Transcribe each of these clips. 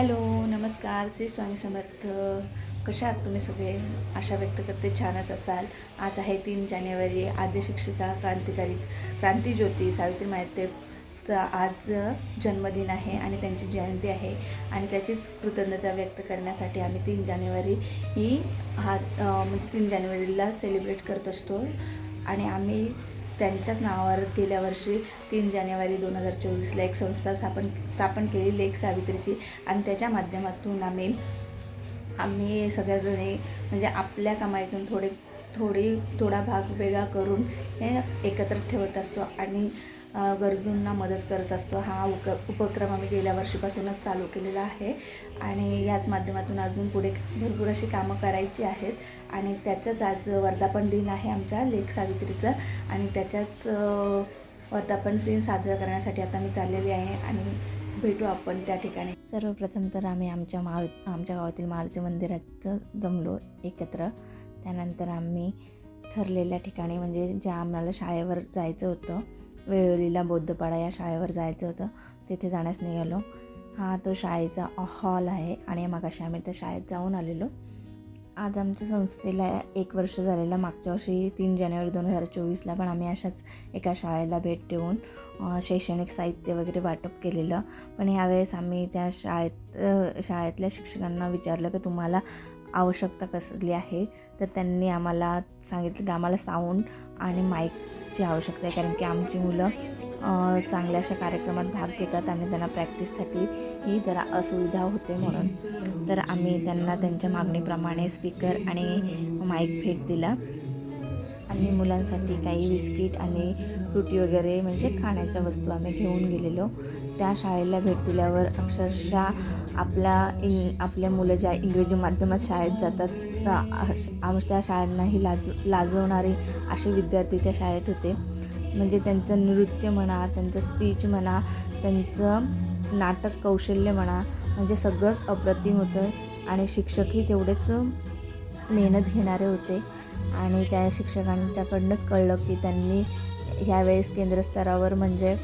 Hello नमस्कार श्री स्वामी समर्थ. कशा आहात तुम्ही सगळे? आशा व्यक्त करते छानच असाल. आज आहे तीन जानेवारी आद्य शिक्षिका क्रांतिकारी क्रांतीज्योती सावित्री माहितेचा आज जन्मदिन आहे आणि त्यांची जयंती आहे आणि त्याचीच कृतज्ञता व्यक्त करण्यासाठी आम्ही तीन जानेवारी ही हा म्हणजे तीन जानेवारीला सेलिब्रेट करत असतो. आणि आम्ही त्यांच्याच नावावर गेल्या वर्षी तीन जानेवारी दोन हजार चोवीसला एक संस्था स्थापन स्थापन केली लेख सावित्रीची. आणि त्याच्या माध्यमातून आम्ही आम्ही सगळ्याजणी म्हणजे आपल्या कमाईतून थोडे थोडी थोडा भाग वेगळा करून हे एकत्र ठेवत असतो. आणि गरजूंना मदत करत असतो. हा उक उपक्रम आम्ही गेल्या वर्षीपासूनच चालू केलेला आहे. आणि याच माध्यमातून अजून पुढे भरपूर अशी कामं करायची आहेत. आणि त्याचंच आज वर्धापन दिन आहे आमच्या लेख सावित्रीचं. आणि त्याच्याच वर्धापन दिन साजरा करण्यासाठी आता मी चाललेली आहे. आणि भेटू आपण त्या ठिकाणी. सर्वप्रथम तर आम्ही आमच्या मारु आमच्या गावातील मारुती मंदिरात जमलो एकत्र. त्यानंतर आम्ही ठरलेल्या ठिकाणी म्हणजे ज्या आम्हाला शाळेवर जायचं होतं वेळोलीला बौद्धपाडा या शाळेवर जायचं होतं. तिथे जाण्यास निघालो. हा तो शाळेचा हॉल आहे आणि मागाशी आम्ही त्या शाळेत जाऊन आलेलो. आज आमच्या संस्थेला एक वर्ष झालेलं. मागच्या वर्षी तीन जानेवारी दोन हजार चोवीसला पण आम्ही अशाच एका शाळेला भेट देऊन शैक्षणिक साहित्य वगैरे वाटप केलेलं. पण यावेळेस आम्ही त्या शाळेत शाळेतल्या शिक्षकांना विचारलं की तुम्हाला आवश्यकता कसली आहे तर त्यांनी आम्हाला सांगितलं की आम्हाला साऊंड आणि माईकची आवश्यकता आहे. कारण की आमची मुलं चांगल्या अशा कार्यक्रमात भाग घेतात आणि त्यांना प्रॅक्टिससाठी ही जरा असुविधा होते म्हणून. तर आम्ही त्यांना त्यांच्या मागणीप्रमाणे स्पीकर आणि माईक भेट दिला. आणि मुलांसाठी काही बिस्किट आणि फ्रुटी वगैरे म्हणजे खाण्याच्या वस्तू आम्ही घेऊन गेलेलो. त्या शाळेला भेट दिल्यावर अक्षरशः आपला इंग आपल्या मुलं ज्या इंग्रजी माध्यमात शाळेत जातात त्या आम त्या शाळांनाही लाज लाजवणारे असे विद्यार्थी त्या शाळेत होते. म्हणजे त्यांचं नृत्य म्हणा त्यांचं स्पीच म्हणा त्यांचं नाटक कौशल्य म्हणा म्हणजे सगळंच अप्रतिम होतं. आणि शिक्षकही तेवढेच मेहनत घेणारे होते. आणि त्या शिक्षकांच्याकडनंच कळलं की त्यांनी ह्यावेळेस केंद्रस्तरावर म्हणजे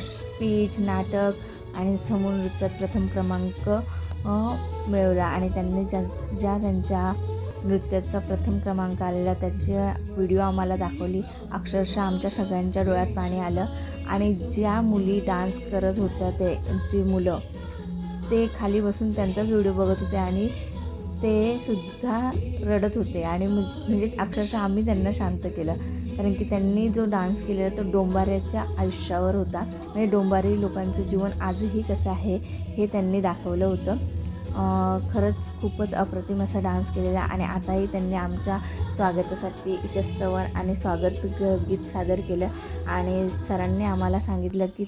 स्पीच नाटक आणि समूह नृत्यात प्रथम क्रमांक मिळवला. आणि त्यांनी ज्या ज्या त्यांच्या नृत्याचा प्रथम क्रमांक आलेला त्याची व्हिडिओ आम्हाला दाखवली. अक्षरशः आमच्या सगळ्यांच्या डोळ्यात पाणी आलं. आणि ज्या मुली डान्स करत होत्या ते जी मुलं ते खाली बसून त्यांचाच व्हिडिओ बघत होते आणि ते सुद्धा रडत होते आणि मग- म्हणजे अक्षरशः आम्ही त्यांना शांत केलं. कारण की त्यांनी जो डान्स केलेला तो डोंबाऱ्याच्या आयुष्यावर होता. म्हणजे डोंबारी लोकांचं जीवन आजही कसं आहे हे त्यांनी दाखवलं होतं. खरंच खूपच अप्रतिम असा डान्स केलेला आणि आताही त्यांनी आमच्या स्वागतासाठी शस्तवन आणि स्वागत गीत सादर केलं. आणि सरांनी आम्हाला सांगितलं की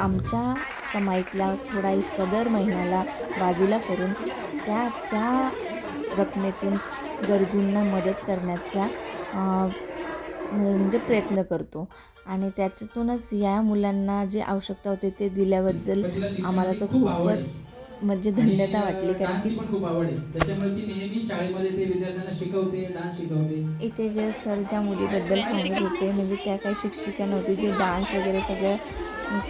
आमच्या कमाईतला थोडा सदर महिन्याला बाजूला करून त्या त्या रकमेतून गरजूंना मदत करण्याचा म्हणजे प्रयत्न करतो. आणि त्याच्यातूनच या मुलांना जे आवश्यकता होते ते दिल्याबद्दल आम्हाला तर खूपच म्हणजे धन्यता वाटली कारण की खूप नेहमी शाळेमध्ये ते विद्यार्थ्यांना शिकवते डान्स शिकवते इथे जे सर ज्या मुलीबद्दल सांगत होते म्हणजे त्या काही शिक्षिका नव्हती जे डान्स वगैरे सगळं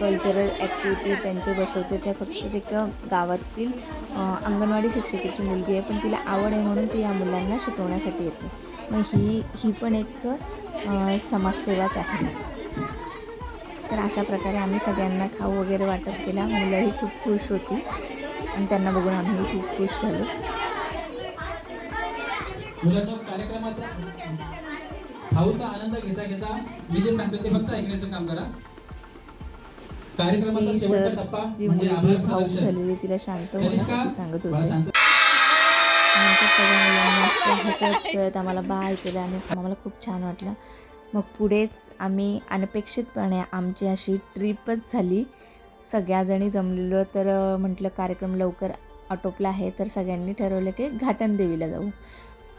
कल्चरल ॲक्टिव्हिटी त्यांचे बसवते. त्या फक्त एक गावातील अंगणवाडी शिक्षिकेची मुलगी आहे पण तिला आवड आहे म्हणून ती या मुलांना शिकवण्यासाठी येते. मग ही ही पण एक समाजसेवाच आहे. तर अशा प्रकारे आम्ही सगळ्यांना खाऊ वगैरे वाटप केला. मुलंही खूप खुश होती. आणि त्यांना बघून आम्ही खूप खुश झालो. मुलांना कार्यक्रमाचा खाऊचा आनंद घेता घेता मी जे सांगतो ते फक्त ऐकण्याचं काम करा. ती सर जी म्हणजे मुलगी भाऊक झालेली तिला शांत होण्यासाठी सांगत होते. शांत नंतर सगळ्या मुलांना असं हसत खेळत आम्हाला बाय केलं आणि आम्हाला खूप छान वाटलं. मग पुढेच आम्ही अनपेक्षितपणे आमची अशी ट्रीपच झाली. सगळ्याजणी जमलेलो तर म्हटलं कार्यक्रम लवकर आटोपला आहे तर सगळ्यांनी ठरवलं की घाटन देवीला जाऊ.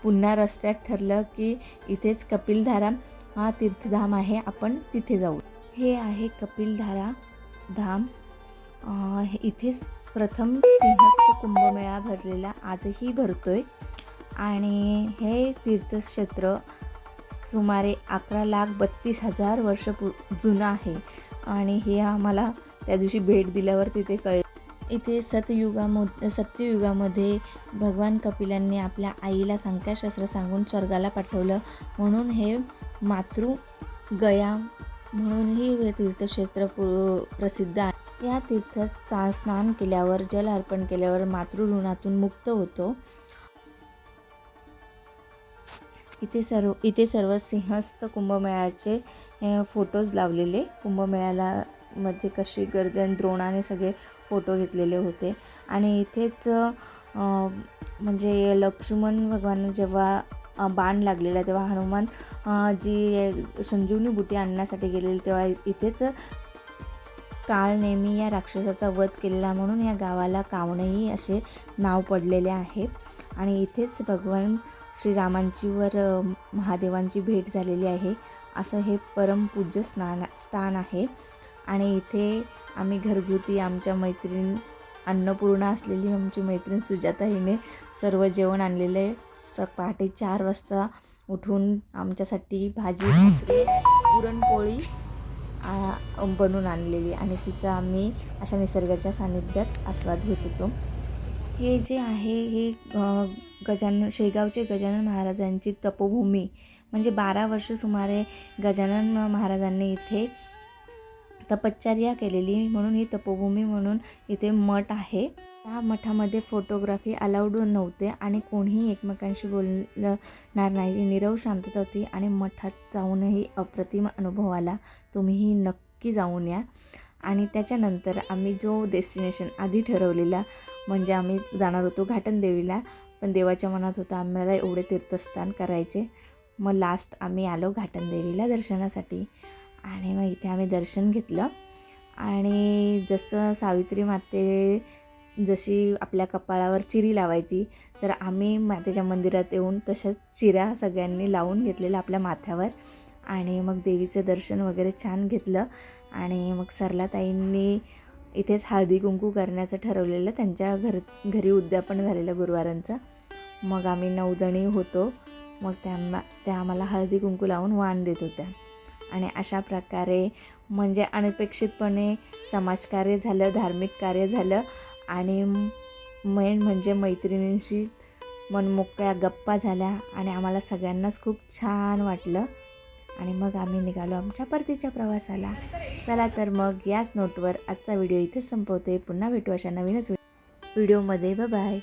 पुन्हा रस्त्यात ठरलं की इथेच कपिलधारा हा तीर्थधाम आहे आपण तिथे जाऊ. हे आहे कपिलधारा धाम. हे- इथेच प्रथम सिंहस्थ कुंभमेळा भरलेला आजही भरतोय. आणि हे तीर्थक्षेत्र सुमारे अकरा लाख बत्तीस हजार वर्ष पु जुनं आहे. आणि हे आम्हाला त्या दिवशी भेट दिल्यावर तिथे कळ इथे सतयुगामो सत्ययुगामध्ये भगवान कपिलांनी आपल्या आईला संख्याशास्त्र सांगून स्वर्गाला पाठवलं. म्हणून हे मातृ गया म्हणूनही हे तीर्थक्षेत्र प्रसिद्ध आहे. या तीर्थस्था स्नान केल्यावर जल अर्पण केल्यावर मातृऋणातून मुक्त होतो. इथे सर्व इथे सर्व सिंहस्थ कुंभमेळ्याचे फोटोज लावलेले. कुंभमेळ्याला मध्ये कशी गर्दन द्रोणाने सगळे फोटो घेतलेले होते. आणि इथेच म्हणजे लक्ष्मण भगवान जेव्हा बाण लागलेला तेव्हा हनुमान जी संजीवनी बुटी आणण्यासाठी गेलेली तेव्हा इथेच काळ नेहमी या राक्षसाचा वध केलेला म्हणून या गावाला कावणेही असे नाव पडलेले आहे. आणि इथेच भगवान श्रीरामांची वर महादेवांची भेट झालेली आहे. असं हे परमपूज्य स्नान स्थान आहे. आणि इथे आम्ही घरगुती आमच्या मैत्रीण अन्नपूर्णा असलेली आमची मैत्रीण सुजाता हिने सर्व जेवण आणलेले स पहाटे चार वाजता उठून आमच्यासाठी भाजी भाकरी पुरणपोळी बनवून आणलेली आणि तिचा आम्ही अशा निसर्गाच्या सानिध्यात आस्वाद घेत होतो. हे जे आहे हे गजानन शेगावचे गजानन महाराजांची तपोभूमी. म्हणजे बारा वर्ष सुमारे गजानन महाराजांनी इथे तपश्चर्या केलेली म्हणून ही तपोभूमी म्हणून इथे मठ आहे. त्या मठामध्ये फोटोग्राफी अलाउड नव्हते आणि कोणीही एकमेकांशी बोलणार नाही. निरव शांतता होती आणि मठात जाऊनही अप्रतिम अनुभव आला तुम्हीही नक्की जाऊन या. आणि त्याच्यानंतर आम्ही जो डेस्टिनेशन आधी ठरवलेला म्हणजे आम्ही जाणार होतो घाटनदेवीला पण देवाच्या मनात होतं आम्हाला एवढे तीर्थस्थान करायचे. मग लास्ट आम्ही आलो घाटनदेवीला दर्शनासाठी. आणि मग इथे आम्ही दर्शन घेतलं. आणि जसं सावित्री माते जशी आपल्या कपाळावर चिरी लावायची तर आम्ही मातेच्या मंदिरात येऊन तशाच चिऱ्या सगळ्यांनी लावून घेतलेल्या आपल्या माथ्यावर. आणि मग देवीचं दर्शन वगैरे छान घेतलं. आणि मग सरलाताईंनी इथेच हळदी कुंकू करण्याचं ठरवलेलं त्यांच्या घर घरी उद्यापन झालेलं गुरुवारांचं. मग आम्ही नऊजणी होतो. मग त्या त्या आम्हाला हळदी कुंकू लावून वाण देत होत्या. आणि अशा प्रकारे म्हणजे अनपेक्षितपणे समाजकार्य झालं धार्मिक कार्य झालं आणि मेन म्हणजे मैत्रिणींशी मनमोकळ्या गप्पा झाल्या आणि आम्हाला सगळ्यांनाच खूप छान वाटलं. आणि मग आम्ही निघालो आमच्या परतीच्या प्रवासाला. चला तर मग याच नोटवर आजचा व्हिडिओ इथेच संपवते. पुन्हा भेटू अशा नवीनच व्हिडिओमध्ये बाय